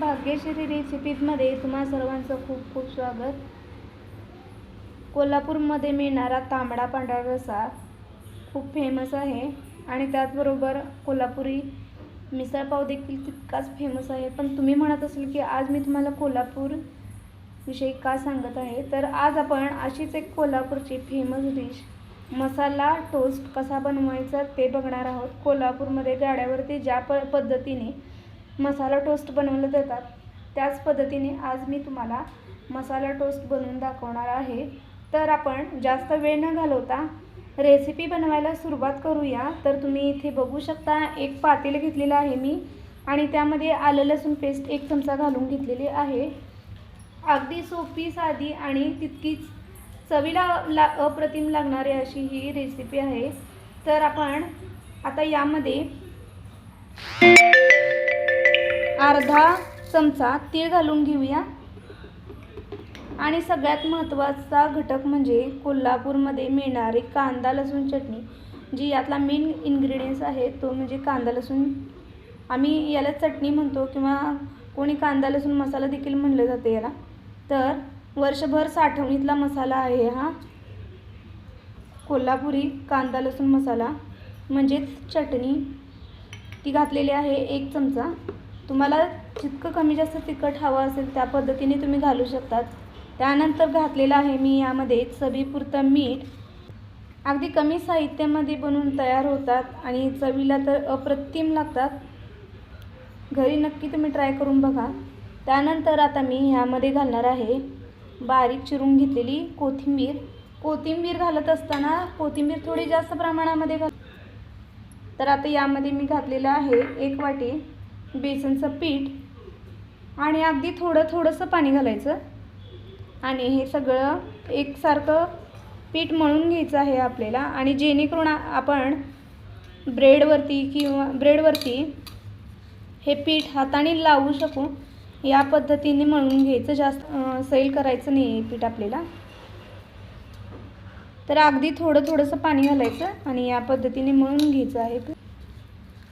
भाग्यश्री रेसिपीजमध्ये तुम्हा सर्वांचं खूप खूप स्वागत. कोल्हापूरमध्ये मिळणारा तांबडा पांढरा रस्सा खूप फेमस आहे आणि त्याचबरोबर कोल्हापुरी मिसळपाव देखील तितकाच फेमस आहे. पण तुम्ही म्हणत असेल की आज मी तुम्हाला कोल्हापूर विषयी का सांगत आहे? तर आज आपण अशीच एक कोल्हापूरची फेमस डिश मसाला टोस्ट कसा बनवायचा ते बघणार आहोत. कोल्हापूरमध्ये गाड्यावरती ज्या प पद्धतीने मसाला टोस्ट बनवलं जातात. त्याच पद्धतीने आज मी तुम्हाला मसाला टोस्ट बनवून दाखवणार आहे. तर आपण जास्त वेळ न घालवता रेसिपी बनवायला सुरुवात करूया. तर तुम्ही इथे बघू शकता एक पातेलं घेतलेलं आहे मी आणि त्यामध्ये आलं लसूण पेस्ट एक चमचा घालून घेतलेली आहे. अगदी सोपी साधी आणि तितकीच चवीला ला अप्रतिम लागणारी अशी ही रेसिपी आहे. तर आपण आता यामध्ये अर्धा चमचा तीळ घालून घेऊया. आणि सगळ्यात महत्त्वाचा घटक म्हणजे कोल्हापूरमध्ये मिळणारी कांदा लसूण चटणी. जी यातला मेन इन्ग्रेडियंट्स आहे तो म्हणजे कांदा लसूण. आम्ही याला चटणी म्हणतो किंवा कोणी कांदा लसूण मसाला देखील म्हणलं जाते याला. तर वर्षभर साठवणीतला मसाला आहे हा. कोल्हापुरी कांदा लसूण मसाला म्हणजेच चटणी. ती घातलेली आहे एक चमचा. तुम्हाला जितकं कमी जास्त तिखट हवं असेल त्या पद्धतीने तुम्ही घालू शकतात. त्यानंतर घातलेलं आहे मी यामध्ये चवीपुरतं मीठ. अगदी कमी साहित्यामध्ये बनवून तयार होतात आणि चवीला तर अप्रतिम लागतात. घरी नक्की तुम्ही ट्राय करून बघा. त्यानंतर आता मी ह्यामध्ये घालणार आहे बारीक चिरून घेतलेली कोथिंबीर. कोथिंबीर घालत असताना कोथिंबीर थोडी जास्त प्रमाणामध्ये घाल तर आता यामध्ये मी घातलेलं आहे एक वाटी बेसनचं पीठ आणि अगदी थोडं थोडंसं पाणी घालायचं. आणि हे सगळं एकसारखं पीठ मळून घ्यायचं आहे आपल्याला. आणि जेणेकरून आपण ब्रेडवरती किंवा ब्रेडवरती हे पीठ हाताने लावू शकू. या पद्धतीने मळून घ्यायचं. जास्त सैल करायचं नाही आहे पीठ आपल्याला. तर अगदी थोडं थोडंसं पाणी घालायचं आणि या पद्धतीने मळून घ्यायचं आहे पीठ.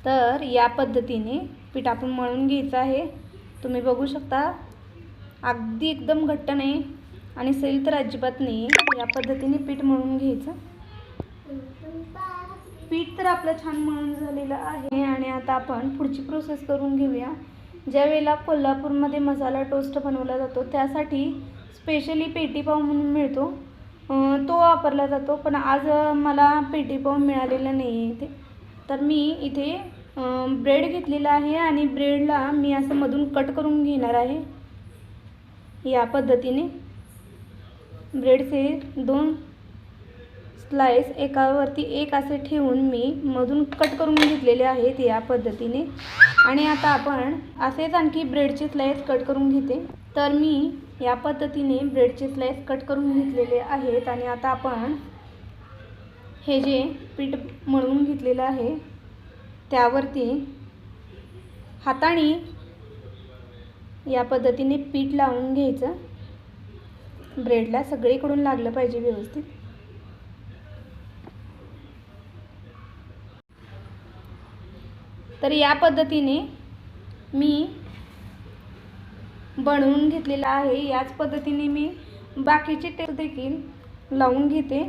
तर या पद्धतीने पीठ आपण मळून घ्यायचं आहे. तुम्ही बघू शकता अगदी एकदम घट्ट नाही आणि सेल तर अजिबात नाही. या पद्धतीने पीठ मळून घ्यायचं. पीठ तर आपलं छान मळून झालेलं आहे आणि आता आपण पुढची प्रोसेस करून घेऊया. ज्या वेळेला कोल्हापूरमध्ये मसाला टोस्ट बनवला जातो त्यासाठी स्पेशली पेटीपाव म्हणून मिळतो. तो वापरला जातो पण आज मला पेटीपाव मिळालेला नाही आहे इथे. तर मी इथे ब्रेड घेतलेला आहे आणि ब्रेडला मी असं मधून कट करून घेणार आहे. या पद्धतीने ब्रेडचे दोन स्लाइस एकावरती एक असे ठेवून मी मधून कट करून घेतलेले आहेत या पद्धतीने. आणि आता आपण असेच आणखी ब्रेडचे स्लाइस कट करून घेते. तर मी या पद्धतीने ब्रेडचे स्लाइस कट करून घेतलेले आहेत आणि आता आपण हे जे पीठ मळून घेतलेलं आहे त्यावरती हाताने या पद्धतीने पीठ लावून घ्यायचं. ब्रेडला सगळीकडून लागलं पाहिजे व्यवस्थित. तर या पद्धतीने मी बनवून घेतलेला आहे. याच पद्धतीने मी बाकीचे टेस्ट देखील लावून घेते.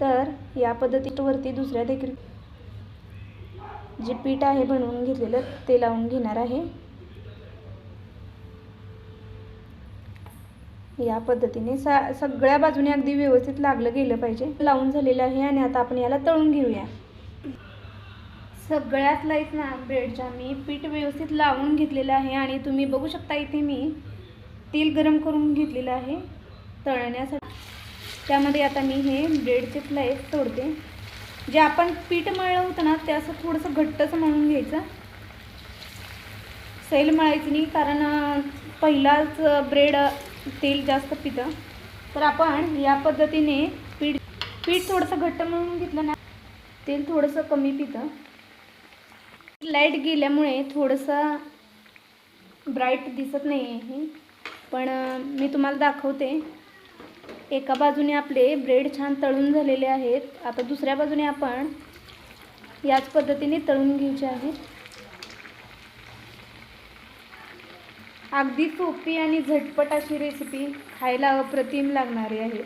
तर या पद्धतीवरती दुसऱ्या देखील जे पीठ आहे बनवून घेतलेलं ते लावून घेणार आहे. या पद्धतीने सा सगळ्या बाजूने अगदी व्यवस्थित लागलं गेलं पाहिजे. लावून झालेलं आहे आणि आता आपण याला तळून घेऊया. सगळ्यात लाईच ना ब्रेडच्या मी पीठ व्यवस्थित लावून घेतलेलं आहे आणि तुम्ही बघू शकता इथे मी तेल गरम करून घेतलेलं आहे तळण्यासाठी. त्यामध्ये आता मी हे ब्रेडचे स्लाईस तोडते. जे आपण पीठ मळलं होतं ना ते असं थोडंसं घट्टच मळून घ्यायचं. सैल मळायचं नाही कारण पहिलाच ब्रेड तेल जास्त पितं. तर आपण या पद्धतीने पीठ पीठ थोडंसं घट्ट मळून घेतलं ना तेल थोडंसं कमी पितं. लाइट गेल्यामुळे थोडंसं ब्राईट दिसत नाही आहे पण मी तुम्हाला दाखवते. एका बाजूने आपले ब्रेड छान तळून झालेले आहेत. आता दुसऱ्या बाजूने आपण याच पद्धतीने तळून घ्यायचे आहेत अगदी सोपी आणि झटपट अशी रेसिपी खायला अप्रतिम लागणारी आहे.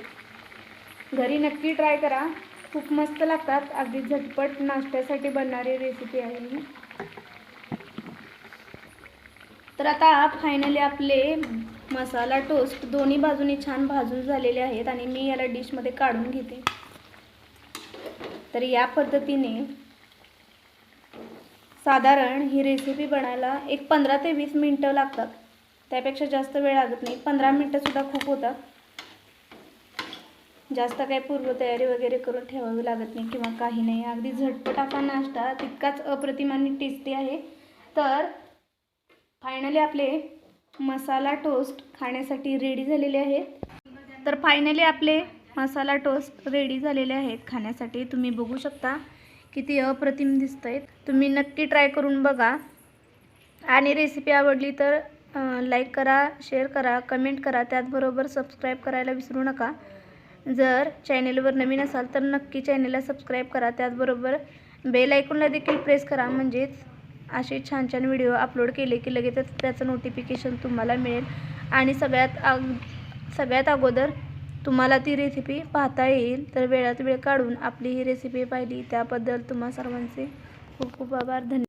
घरी नक्की ट्राय करा. खूप मस्त लागतात. अगदी झटपट नाश्त्यासाठी बनणारी रेसिपी आहे ही. तर आता फायनली आपले मसाला टोस्ट दोन्ही बाजूनी छान भाजून झालेले आहेत आणि मी याला डिशमध्ये काढून घेते. तर या पद्धतीने साधारण ही रेसिपी बनायला एक पंधरा ते वीस मिनटं लागतात. त्यापेक्षा जास्त वेळ लागत नाही. पंधरा मिनटंसुद्धा खूप होतात. जास्त काही पूर्वतयारी वगैरे करून ठेवावी लागत नाही किंवा काही नाही. अगदी झटपट असा नाश्ता तितकाच अप्रतिमानी टेस्टी आहे. तर फायनली आपले मसाला टोस्ट खाण्यासाठी रेडी झालेले आहेत. तर फायनली आपले मसाला टोस्ट रेडी झालेले आहेत. खाण्यासाठी तुम्ही बघू शकता किती अप्रतिम दिसत आहेत तुम्ही नक्की ट्राय करून बघा. आणि रेसिपी आवडली तर लाईक करा शेअर करा कमेंट करा. त्याचबरोबर सबस्क्राईब करायला विसरू नका. जर चॅनेलवर नवीन असाल तर नक्की चॅनेलला सबस्क्राईब करा. त्याचबरोबर बेल ऐकूनला देखील प्रेस करा. म्हणजेच असे छान छान व्हिडिओ अपलोड केले की लगेचच त्याचं नोटिफिकेशन तुम्हाला मिळेल. आणि सगळ्यात अग सगळ्यात अगोदर तुम्हाला ती रेसिपी पाहता येईल. तर वेळात वेळ काढून आपली ही रेसिपी पाहिली. त्याबद्दल तुम्हा सर्वांचे खूप खूप आभार. धन्यवाद.